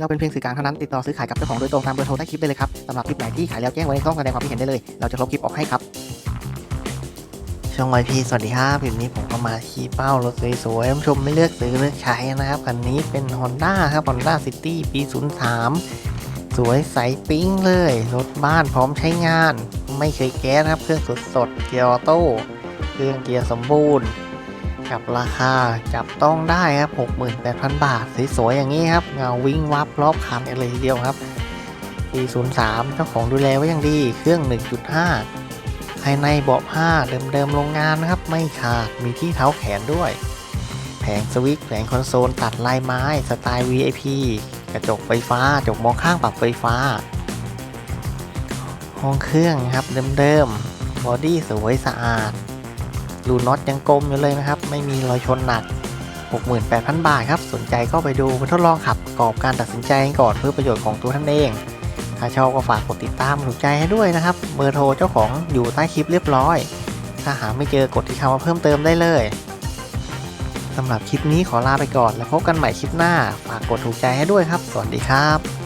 เราเป็นเพียงสื่อกลางเท่านั้นติดต่อซื้อขายกับเจ้าของโดยตรงตามเบอร์โทรใต้คลิปได้เลยครับสำหรับคลิปไหนที่ขายแล้วแจ้งไว้ในช่องแสดงความคิดเห็นได้เลย เราจะลบคลิปออกให้ครับ ช่องไวพีสวัสดีครับคลิปนี้ผมก็มาขี่เป้ารถสวยๆท่านผู้ชมไม่เลือกซื้อเลือกใช้นะครับคันนี้เป็น Honda ครับ Honda City ปี 03 สวยใสปิ๊งเลยรถบ้านพร้อมใช้งาน ไม่เคยแก๊สครับเครื่องสดสดๆเกียร์ออโต้เครื่องเกียร์สมบูรณ์ กับราคาจับต้องได้ครับ 68,000 บาท สวยๆอย่างนี้ครับ เงาวิ่งวับรอบคันเลยทีเดียวครับปี03 เจ้าของดูแลไว้อย่างดี เครื่อง 1.5 ภายในเบาะผ้าเดิมๆโรงงานนะครับ ไม่ขาด มีที่เท้าแขนด้วย แผงสวิตช์แผงคอนโซลตัดลายไม้ สไตล์ VIP กระจกไฟฟ้ากระจกมองข้างปรับไฟฟ้า ห้องเครื่องครับเดิมๆ บอดี้สวยสะอาด รูน็อตยังกลมอยู่เลยนะครับ ไม่มีรอยชนหนัก 68,000 บาทครับ สนใจก็ไปดูไปทดลองขับประกอบการตัดสินใจก่อนเพื่อประโยชน์ของตัวท่านเอง ถ้าชอบก็ฝากกดติดตามถูกใจให้ด้วยนะครับ เบอร์โทรเจ้าของอยู่ใต้คลิปเรียบร้อย ถ้าหาไม่เจอกดที่คำว่าเพิ่มเติมได้เลยสำหรับคลิปนี้ขอลาไปก่อนแล้วพบกันใหม่คลิปหน้า ฝากกดถูกใจให้ด้วยครับ สวัสดีครับ